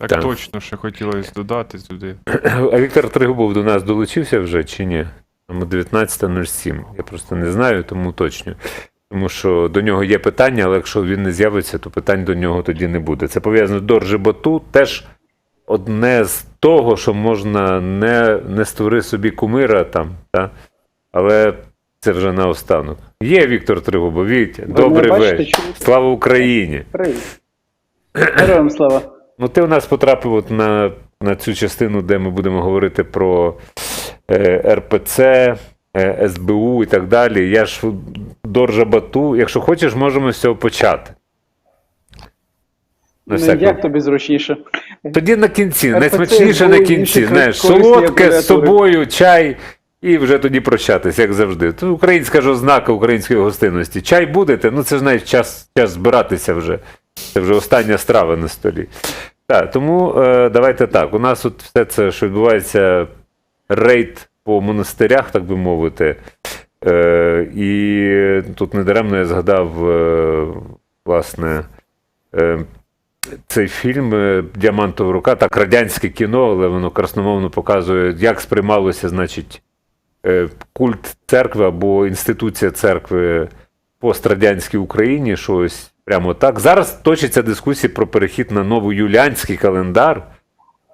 Так, Так. точно, що хотілося додати туди. А Віктор Тригубов до нас долучився вже чи ні? Тому 19.07. Я просто не знаю, тому уточню. Тому що до нього є питання, але якщо він не з'явиться, то питань до нього тоді не буде. Це пов'язано до Ржеботу. Теж одне з того, що можна не, не створи собі кумира там, та? але це вже наостанок. Є Віктор Тригубов, Вітя, добрий вечір. чуєте? Слава Україні! Героям слава. Ну, ти у нас потрапив от на, на цю частину, де ми будемо говорити про е, РПЦ, е, СБУ і так далі. Я ж до Ржабату. Якщо хочеш, можемо з цього почати. На Ну, всяк як тобі зручніше? Тоді на кінці, РПЦ, найсмачніше СБУ на кінці. Знаєш, солодке з собою, чай, і вже тоді прощатися, як завжди. Тут українська ж ознака української гостинності. Чай будете, ну це ж знаєш, час, час збиратися вже. Це вже остання страва на столі. Так, тому е, давайте так. У нас тут все це, що відбувається, рейд по монастирях, так би мовити. Е, і тут недаремно я згадав, е, власне, е, цей фільм е, Діамантова рука, так, радянське кіно, але воно красномовно показує, як сприймалося, значить, е, культ церкви або інституція церкви в пострадянській Україні, щось прямо так. Зараз точиться дискусія про перехід на новоюліанський календар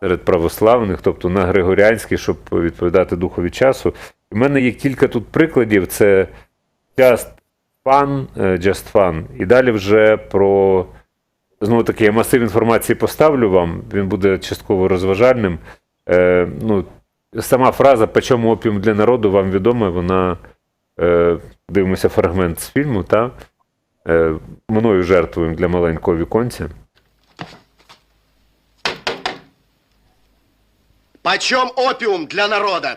серед православних, тобто на Григоріанський, щоб відповідати духові часу. У мене є кілька тут прикладів: це Just Fun, е, Just Fun. І далі вже про. Знову таки, я масив інформації поставлю вам, він буде частково розважальним. Е, ну, сама фраза «По чому опіум для народу вам відома, вона е, дивимося фрагмент з фільму, та е, мною жертвуємо для маленького віконця. Почем опиум для народа?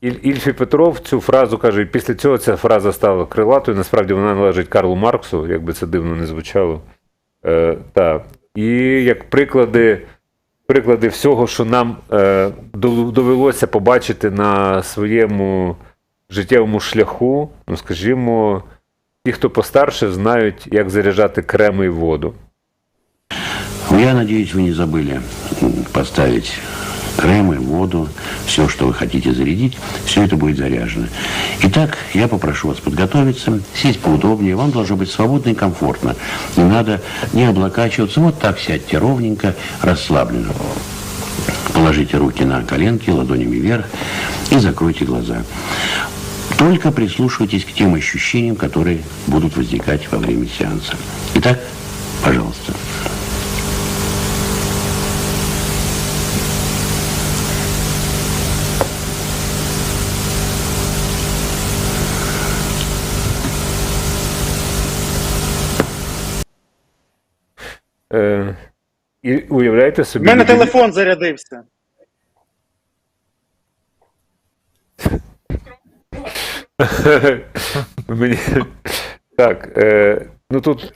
Іль, Ільфі Петров цю фразу каже, і після цього ця фраза стала крилатою. Насправді вона належить Карлу Марксу, як би це дивно не звучало. Е, та. І як приклади, приклади всього, що нам е, дов- довелося побачити на своєму життєвому шляху, ну скажімо, ті, хто постарше, знають, як заряджати креми і воду. Я надеюсь, вы не забыли м, поставить кремы, воду, все, что вы хотите зарядить, все это будет заряжено. Итак, я попрошу вас подготовиться, сесть поудобнее, вам должно быть свободно и комфортно. Не надо не облокачиваться, вот так сядьте ровненько, расслабленно. Положите руки на коленки, ладонями вверх и закройте глаза. Только прислушивайтесь к тем ощущениям, которые будут возникать во время сеанса. Итак, пожалуйста. Е, і уявляєте У собі. мене людину- телефон зарядився. Мені... Так, е, ну тут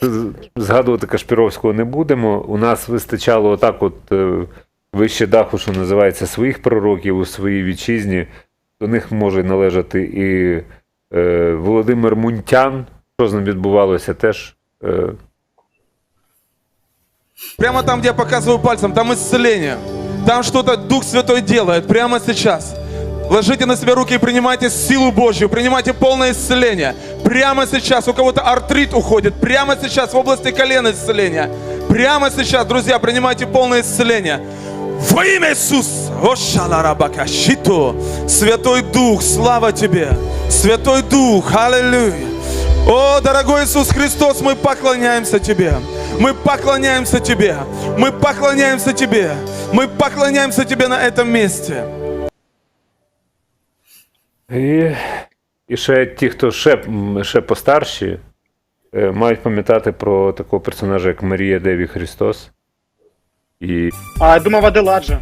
згадувати Кашпіровського не будемо. У нас вистачало отак, от е, вище даху, що називається, своїх пророків у своїй вітчизні. До них може належати і е, Володимир Мунтян. Що з ним відбувалося теж. Прямо там, где я показываю пальцем, там исцеление. Там что-то Дух Святой делает прямо сейчас. Ложите на себя руки и принимайте силу Божью, принимайте полное исцеление. Прямо сейчас у кого-то артрит уходит, прямо сейчас в области колена исцеления. Прямо сейчас, друзья, принимайте полное исцеление. Во имя Иисус! Ошаларабакашито. Святой Дух, слава Тебе! Святой Дух, аллилуйя! О, дорогой Иисус Христос, мы поклоняемся Тебе. Мы поклоняемся Тебе. Мы поклоняемся Тебе. Мы поклоняемся Тебе на этом месте. І, і ще ті, хто ще, ще постарші, е, мають пам'ятати про такого персонажа, як Марія Деві Христос. І А я думав Аделаджа.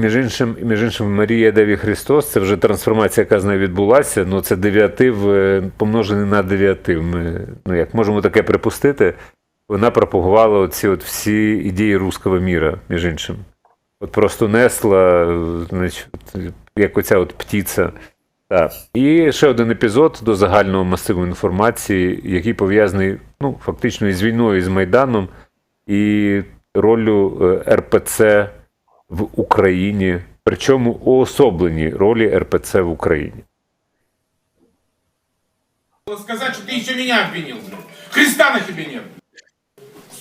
Між іншим, між іншим, Марія Деві Христос, це вже трансформація, яка з нею відбулася. Ну, це девіатив е, помножений на девіатив. Ми ну, як можемо таке припустити, вона пропагувала оці от всі ідеї руського міра, між іншим. От просто несла, е, значить, як оця от птиця. Так. І ще один епізод до загального масиву інформації, який пов'язаний ну, фактично із війною, із Майданом і роллю е, РПЦ в Україні, причому уособлені ролі РПЦ в Україні. сказать, что ты еще меня обвинил. блин. Христа на тебе нет.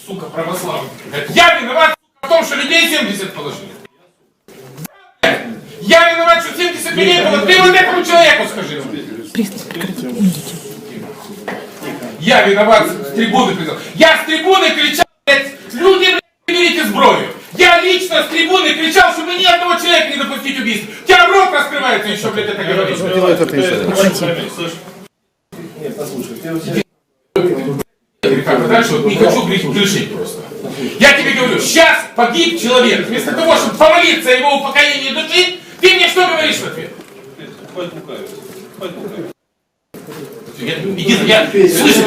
Сука, православный. Говорит, Я виноват сука, в том, что людей 70 положили. Блядь, Я виноват, что 70 людей было. Ты вот этому человеку скажи. Я виноват, с трибуны кричал. Я с трибуны кричал, блядь, люди, блядь, берите сброю. Я лично с трибуны кричал, чтобы ни одного человека не допустить убийства. У тебя рот раскрывается еще, блядь, это говоришь. Как бы дальше вот не хочу грешить просто. Я тебе говорю, сейчас погиб человек. Вместо того, чтобы помолиться о его упокоении души, ты мне что говоришь в ответ? Я, иди, я слышать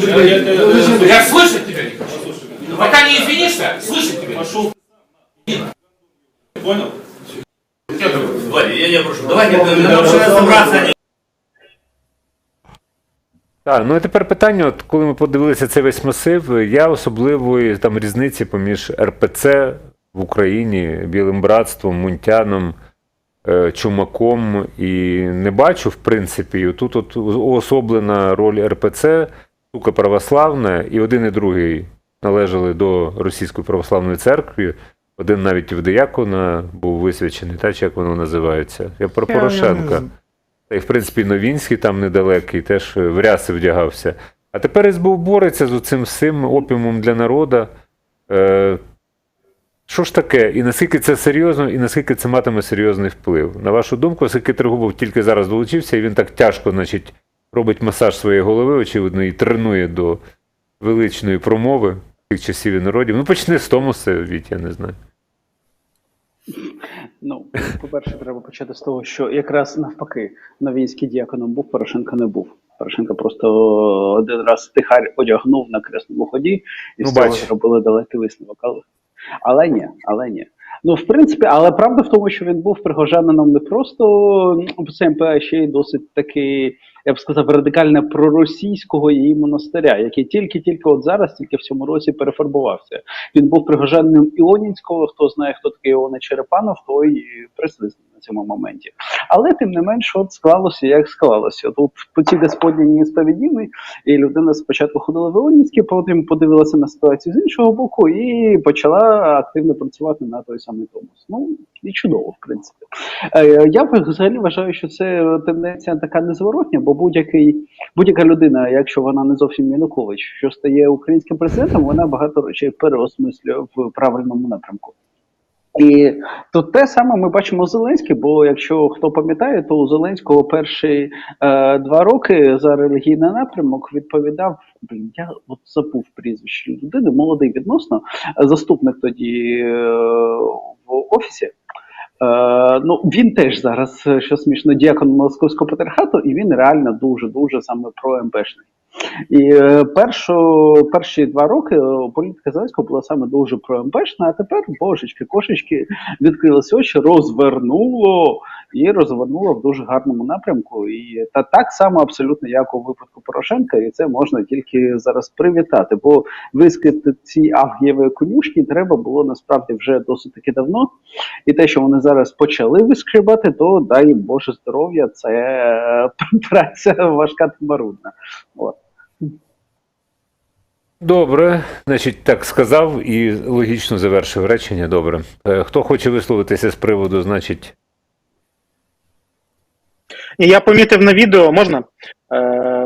тебя. Я слышать тебя не хочу. Пока не извинишься, слышать тебя. Пошел. Понял? Я не прошу, давайте лучше. Так, ну і тепер питання: от коли ми подивилися цей весь масив, я особливої там різниці поміж РПЦ в Україні, Білим Братством, Мунтяном, е, Чумаком і не бачу, в принципі. І тут от уособлена роль РПЦ, сука православна, і один і другий належали до Російської православної церкви. Один навіть в диякона був висвячений, так чи як воно називається? Я про Я- не Порошенка. Та й, в принципі, Новінський там недалекий, теж в ряси вдягався. А тепер СБУ бореться з цим всім опіумом для народу. Е, що ж таке? І наскільки це серйозно, і наскільки це матиме серйозний вплив? На вашу думку, оскільки Трегубов тільки зараз долучився, і він так тяжко, значить, робить масаж своєї голови, очевидно, і тренує до величної промови тих часів і народів. Ну, почни з Томоса, Віть, я не знаю. Ну, по-перше, треба почати з того, що якраз навпаки, Новінський діяконом був, Порошенко не був. Порошенко просто один раз тихарь одягнув на кресному ході, і Ну, з цього зробили далекий висновок. Але, але ні, але ні. Ну, в принципі, але правда в тому, що він був пригожанином не просто ну, ЦМП, а ще й досить такий, я б сказав, радикально проросійського її монастиря, який тільки-тільки от зараз, тільки в цьому році перефарбувався. Він був пригожанним Іонінського. Хто знає, хто такий Іони Черепанов, той на цьому моменті. Але тим не менш, от склалося, як склалося. Тут по цій господній сповіділи, і людина спочатку ходила в Іонінське, потім подивилася на ситуацію з іншого боку і почала активно працювати на той самий Томос. Ну і чудово, в принципі. Е, Я взагалі вважаю, що це тенденція така незворотня, бо будь-який будь-яка людина, якщо вона не зовсім Янукович, що стає українським президентом, вона багато речей переосмислює в правильному напрямку. І тут те саме ми бачимо у Зеленській, бо якщо хто пам'ятає, то у Зеленського перші е, два роки за релігійний напрямок відповідав. Блін, я от забув прізвище людини, молодий відносно, заступник тоді е, в офісі. Е, ну, він теж зараз, е, що смішно, діякон московського патріархату, і він реально дуже дуже саме про МПшний. І е, першу, перші два роки е, політика Зеленського була саме дуже проемпешна, а тепер божечки, кошечки відкрилися очі, розвернуло і розвернуло в дуже гарному напрямку. І та так само абсолютно як у випадку Порошенка, і це можна тільки зараз привітати. Бо вискрити ці авгієві конюшні треба було насправді вже досить таки давно. І те, що вони зараз почали вискрібати, то дай Боже здоров'я, це е, праця важка та марудна. От. Добре, значить, так сказав і логічно завершив речення. Добре. Е, Хто хоче висловитися з приводу, значить, я помітив на відео, можна? Е,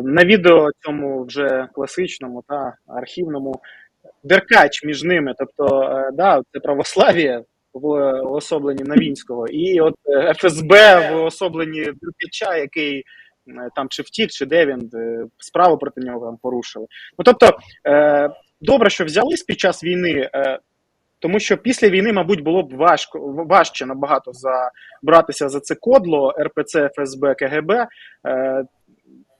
на відео цьому вже класичному та архівному деркач між ними. Тобто, е, да, це православ'я в особленні Навінського, і от ФСБ в особленні Деркача, який там чи втік, чи де він е, справу проти нього там порушили. Ну тобто, е, добре, що взялись під час війни. Е, Тому що після війни, мабуть, було б важко важче набагато за братися за це кодло РПЦ, ФСБ, КГБ. Е,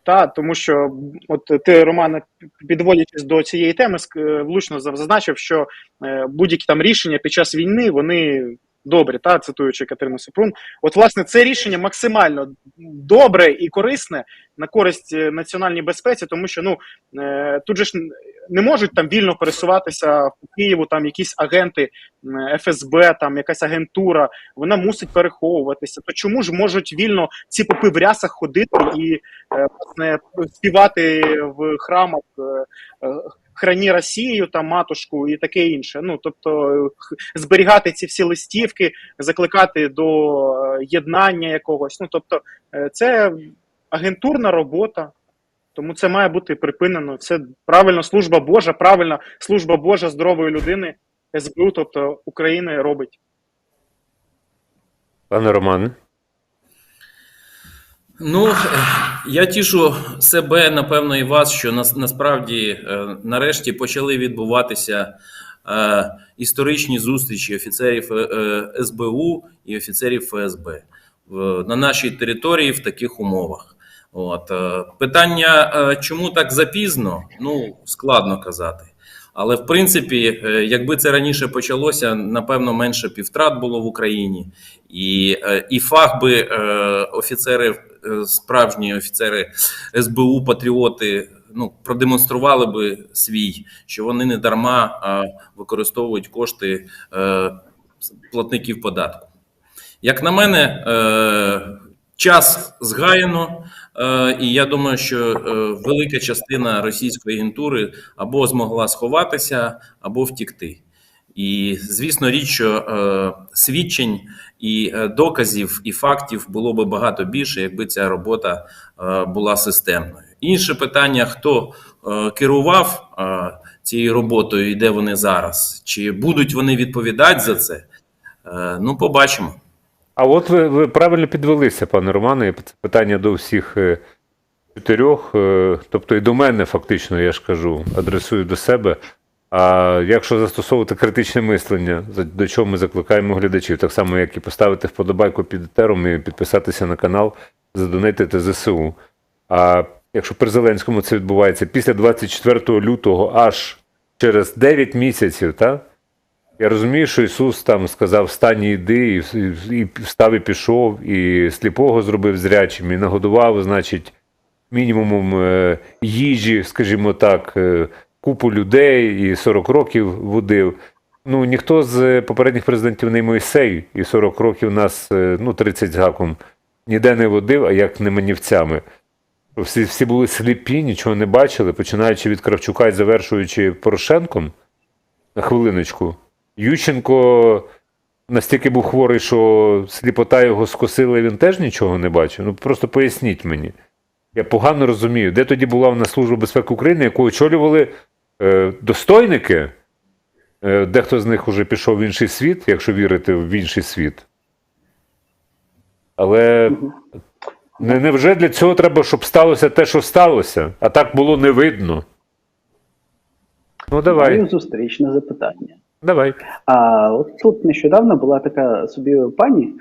та тому що от ти, Романе, підводячись до цієї теми, е, влучно зазначив, що е, будь-які там рішення під час війни вони добрі, та цитуючи Катерину Супрун. От, власне, це рішення максимально добре і корисне на користь е, національній безпеці, тому що ну е, тут же ж не можуть там вільно пересуватися по Києву, там якісь агенти ФСБ, там якась агентура, вона мусить переховуватися. То чому ж можуть вільно ці попи в рясах ходити і е, власне співати в храмах храні Росію там матушку і таке інше. Ну тобто зберігати ці всі листівки, закликати до єднання якогось. Ну тобто, це агентурна робота. Тому це має бути припинено. Це правильно служба Божа, правильна служба Божа здорової людини СБУ, тобто України робить. Пане Романе. Ну, я тішу себе, напевно, і вас, що нас, насправді е, нарешті почали відбуватися е, історичні зустрічі офіцерів е, е, СБУ і офіцерів ФСБ в, на нашій території в таких умовах. От е, питання, е, чому так запізно? Ну складно казати. Але в принципі, е, якби це раніше почалося, напевно, менше півтрат було в Україні, і, і фах би офіцери, справжні офіцери СБУ, патріоти, ну продемонстрували би свій, що вони не дарма використовують кошти платників податку. Як на мене, час згаяно, і я думаю, що е, велика частина російської агентури або змогла сховатися, або втікти. І звісно, річ, що е, свідчень і е, доказів і фактів було би багато більше, якби ця робота е, була системною. Інше питання: хто е, керував е, цією роботою і де вони зараз? Чи будуть вони відповідати за це? Е, ну, побачимо. А от ви, ви правильно підвелися, пане Романе, це питання до всіх е, чотирьох, е, тобто і до мене, фактично, я ж кажу, адресую до себе. А якщо застосовувати критичне мислення, до чого ми закликаємо глядачів, так само, як і поставити вподобайку під етером і підписатися на канал, задонатити ЗСУ. А якщо при Зеленському це відбувається після 24 лютого аж через 9 місяців, так? Я розумію, що Ісус там сказав встань і йди, і, встав і пішов, і сліпого зробив зрячим, і нагодував, значить, мінімумом е, їжі, скажімо так, е, купу людей і 40 років водив. Ну, ніхто з попередніх президентів не Мойсей, і 40 років нас, е, ну, 30 з гаком, ніде не водив, а як не манівцями. Всі, всі були сліпі, нічого не бачили, починаючи від Кравчука і завершуючи Порошенком на хвилиночку. Ющенко настільки був хворий, що сліпота його скосила, і він теж нічого не бачив. Ну просто поясніть мені. Я погано розумію, де тоді була в нас Служба безпеки України, яку очолювали е, достойники. Е, дехто з них уже пішов в інший світ, якщо вірити в інший світ. Але не, невже для цього треба, щоб сталося те, що сталося, а так було не видно? Ну, давай, зустрічне запитання. Давай. А от тут нещодавно була така собі пані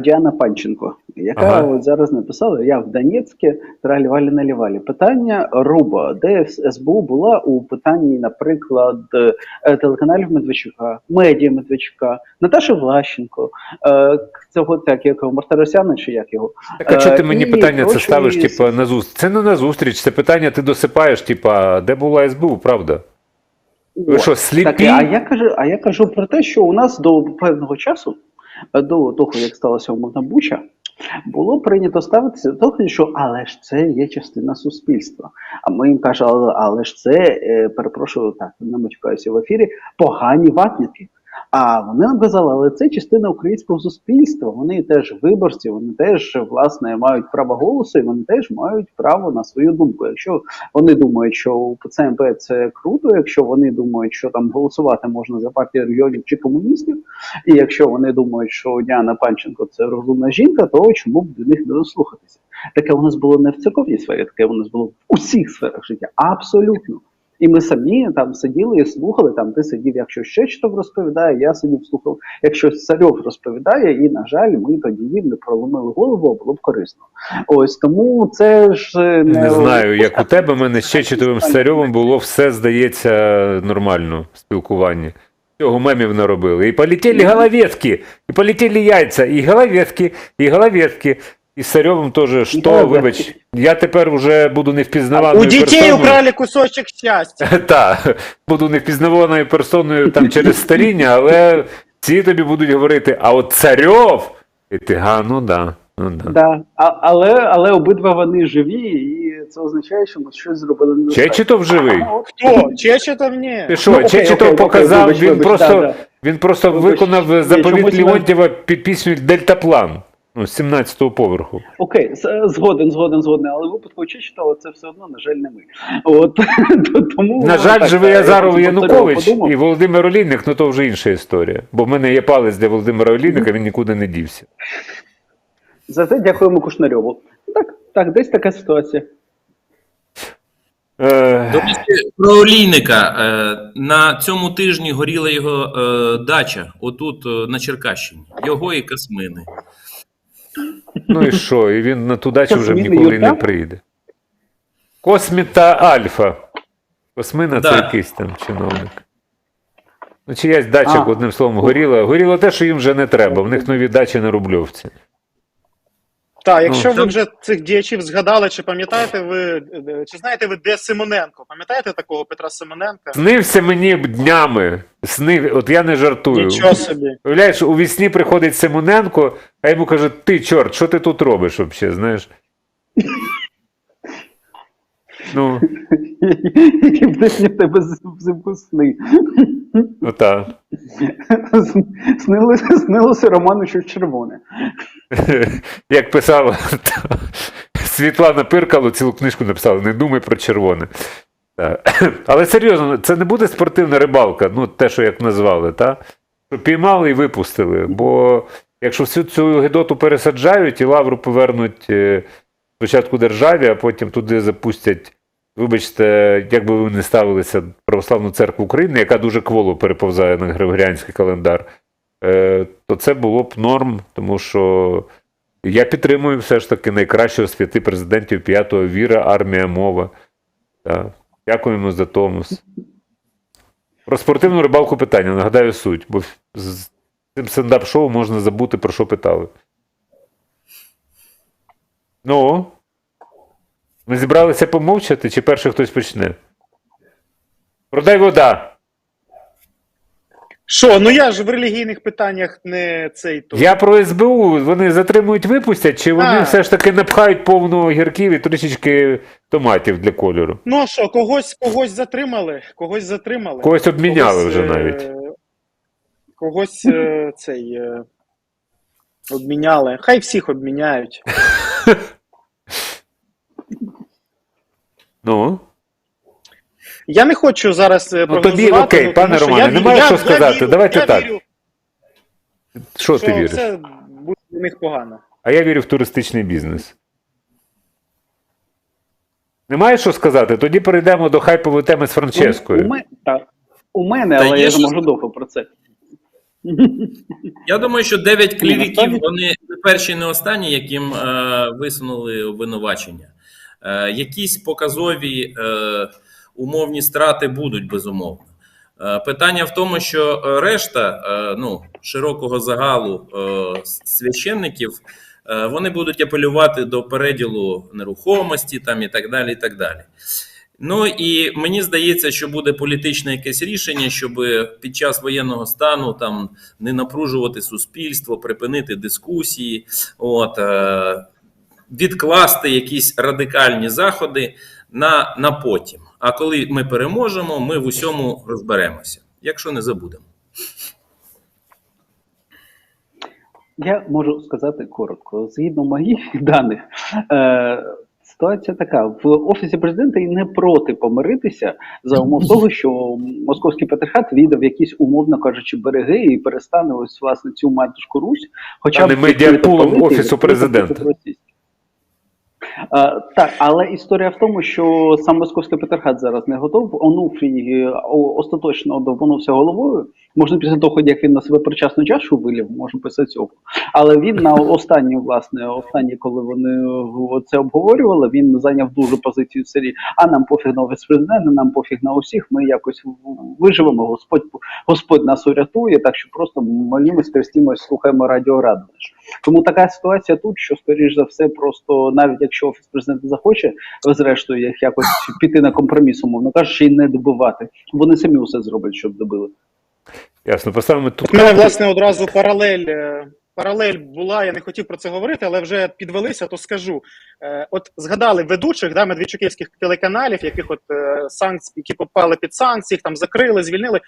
Діана Панченко, яка Ага. от зараз написала: Я в Донецьке тралівалі налівалі. Питання Руба, де СБУ була у питанні, наприклад, е, телеканалів Медведчука, медіа Медведчука, Наташі Влащенко, е, цього так як його, Мартиросяна чи як його. Так, а чого ти Е, мені і питання це ставиш, типа, на зустріч? Це не на зустріч, це питання ти досипаєш, типа, де була СБУ, правда? Ви що, сліпі? Так, а я кажу, а я кажу про те, що у нас до певного часу, е, до того як сталася умовна буча, було прийнято ставитися до того, що але ж це є частина суспільства. А ми їм кажемо, але, але ж це е, перепрошую так, не матюкаюся в ефірі, погані ватники. А вони нам казали, але це частина українського суспільства. Вони теж виборці, вони теж власне мають право голосу, і вони теж мають право на свою думку. Якщо вони думають, що ПЦМП це круто, якщо вони думають, що там голосувати можна за партію регіонів чи комуністів, і якщо вони думають, що Діана Панченко це розумна жінка, то чому б до них не дослухатися? Таке у нас було не в церковній сфері, таке у нас було в усіх сферах життя. Абсолютно. І ми самі там сиділи і слухали. Там ти сидів, якщо Щечетов розповідає, я сидів, слухав, якщо Царьов розповідає, і на жаль, ми тоді їм не проломили голову, а було б корисно. Ось тому це ж е, не, Не знаю, як у тебе, мене з Чечетовим з Царьовим було все, здається, нормально в спілкуванні. Цього мемів наробили. І полетіли головетки, і полетіли яйця, і головетки, і головетки. І з Царьовим теж, що, головетки. вибач, я тепер вже буду невпізнаваною У детей персоною. украли кусочек счастья. Так, буду невпізнаваною персоною там через старіння, але ці тобі будуть говорити, а от Царьов, і ти, га, ну да, ну да. Да. А, але, але обидва вони живі, і це означає, що ми щось зробили не Чечетов живий. Кто? Чечетов не. Ти що, Ну, Чечетов окей, окей, показав, вибач, він вибач, просто, да, да. він просто Вибач, виконав заповіт Леонтьєва під пісню Дельтаплан. Ну, з 17-го поверху. Окей, згоден, згоден, згоден, але в випадку Чечетова це все одно, на жаль, не ми. От тому На жаль, так, живий я Азаров Янукович подумав. і Володимир Олійник, ну то вже інша історія. Бо в мене є палець для Володимира Олійника, він нікуди не дівся. За це дякуємо Кушнарьову. Так, так, десь така ситуація. Е, До речі, про олійника. Е, На цьому тижні горіла його е, дача, отут е, на Черкащині. Його і Касмини. Ну і що? І він на ту дачу вже ніколи не прийде. Косміта Альфа. Космина це якийсь там чиновник. Ну, чиясь дача, А. одним словом, горіла. Горіло те, що їм вже не треба. В них нові дачі на Рубльовці. Так, якщо Ну, ви вже цих діячів згадали, чи пам'ятаєте ви, е, чи знаєте ви, де Симоненко? Пам'ятаєте такого Петра Симоненка? Снився мені днями. Снив, от я не жартую. Нічого собі. Уявляєш, у вісні приходить Симоненко, а йому каже: ти, чорт, що ти тут робиш взагалі, знаєш? Ну, Які в тебе взимку сни. ота. Снилося, снилося Роману щось червоне. Як писала Світлана Пиркало, цілу книжку написала: не думай про червоне. Так. Але серйозно, це не буде спортивна рибалка, ну те, що як назвали, та? Що піймали і випустили. Бо якщо всю цю гидоту пересаджають і лавру повернуть е, спочатку державі, а потім туди запустять, вибачте, як би ви не ставилися Православну церкву України, яка дуже кволо переповзає на григоріанський календар, е, то це було б норм, тому що. Я підтримую все ж таки найкращого з п'яти президентів п'ятого віра, армія, мова. Дякуємо за тонус. Про спортивну рибалку питання, нагадаю суть, бо з цим стендап-шоу можна забути, про що питали. Ну. Ми зібралися помовчати, чи перший хтось почне? Продай вода. Що, ну я ж в релігійних питаннях не цей то. Я про СБУ. Вони затримують, випустять, чи вони А. все ж таки напхають повну огірків і трішечки томатів для кольору? Ну а що, когось, когось затримали, когось затримали. Когось обміняли вже е, навіть. Когось е, цей е, обміняли. Хай всіх обміняють. Ну. Я не хочу зараз е, Ну, тобі окей, ну, пане Романе, немає що я сказати. вірю- Давайте я так. Вірю, Що ти віриш? все буде для них погано. А я вірю в туристичний бізнес. Немає що сказати? Тоді перейдемо до хайпової теми з У, Франческою. ме- так. у мене, Та але є я ж можу довго про це. Я думаю, що дев'ять кліріків насправді- вони не перші, не останні, яким е, висунули обвинувачення. Е, якісь показові е, умовні страти будуть безумовно. Е, питання в тому, що решта ну, широкого загалу священників вони будуть апелювати до переділу нерухомості там і так далі. І так далі. Ну і мені здається, що буде політичне якесь рішення, щоб під час воєнного стану там не напружувати суспільство, припинити дискусії, от, відкласти якісь радикальні заходи на, на потім. А коли ми переможемо, ми в усьому розберемося, якщо не забудемо. Я можу сказати коротко. Згідно моїх даних, е, ситуація така: в офісі президента і не проти помиритися за умов того, що московський патріархат віддав якісь, умовно кажучи, береги і перестане ось власне цю матушку Русь, хоча б медіапулом Офісу Президента. Е, так, але історія в тому, що сам московський патріархат зараз не готов. Онуфрій е, остаточно довбанувся головою. Можна після того, як він на себе причасну чашу вилів, можна після цього. Але він на останній, власне, останній, коли вони це обговорювали, він зайняв дуже позицію селі. А нам пофіг на офіс президента, нам пофіг на усіх. Ми якось виживемо. Господь Господь нас урятує, так що просто молімось, крестімось, слухаємо радіо Радонеж. Тому така ситуація тут, що скоріш за все, просто навіть якщо офіс президента захоче, зрештою, як якось піти на компроміс, умовно кажучи, і не добивати. Вони самі усе зроблять, щоб добили. Ясно, поставимо тут. У мене, власне, одразу паралель. е, Паралель була, я не хотів про це говорити, але вже підвелися, то скажу. Е, от згадали ведучих да, медведчуківських телеканалів, яких от е, санкцій, які попали під санкції, їх там закрили, звільнили.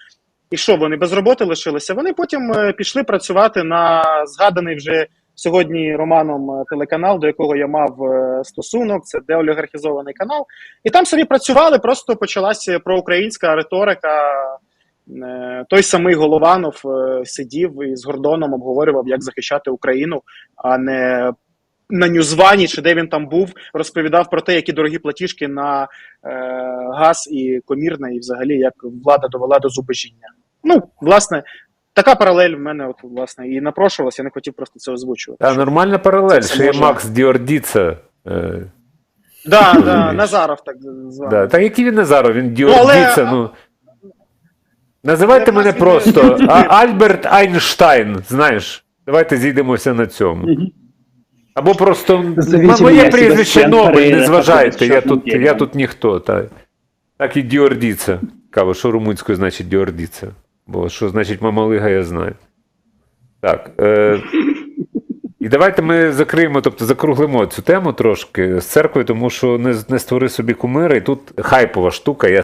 І що вони без роботи лишилися? Вони потім е, пішли працювати на згаданий вже сьогодні Романом е, телеканал, до якого я мав е, стосунок. Це деолігархізований канал. І там собі працювали, просто почалася проукраїнська риторика. Той самий Голованов сидів і з Гордоном обговорював, як захищати Україну, а не на Ньюзвані, чи де він там був, розповідав про те, які дорогі платіжки на е, газ і комірне, і взагалі як влада довела до зубожіння. Ну, власне, така паралель в мене, от, власне, і напрошувалася, я не хотів просто це озвучувати. Та нормальна паралель, Це що є може- Макс Діордіца. Е, Да, да. Назаров так званий. да. Та який він Назаров, він Ну, але- ну. Називайте мене просто Альберт Айнштайн, знаєш. Давайте зійдемося на цьому. Або просто Зовіть моє прізвище Нобель, не зважайте, я тут, я тут ніхто. Та. Так і Діордіца. Каво, що румунською значить Діордіца? Бо що значить мамалига, я знаю. Так. Е, і давайте ми закриємо, тобто закруглимо цю тему трошки з церквою, тому що не, не створи собі кумира, і тут хайпова штука. Я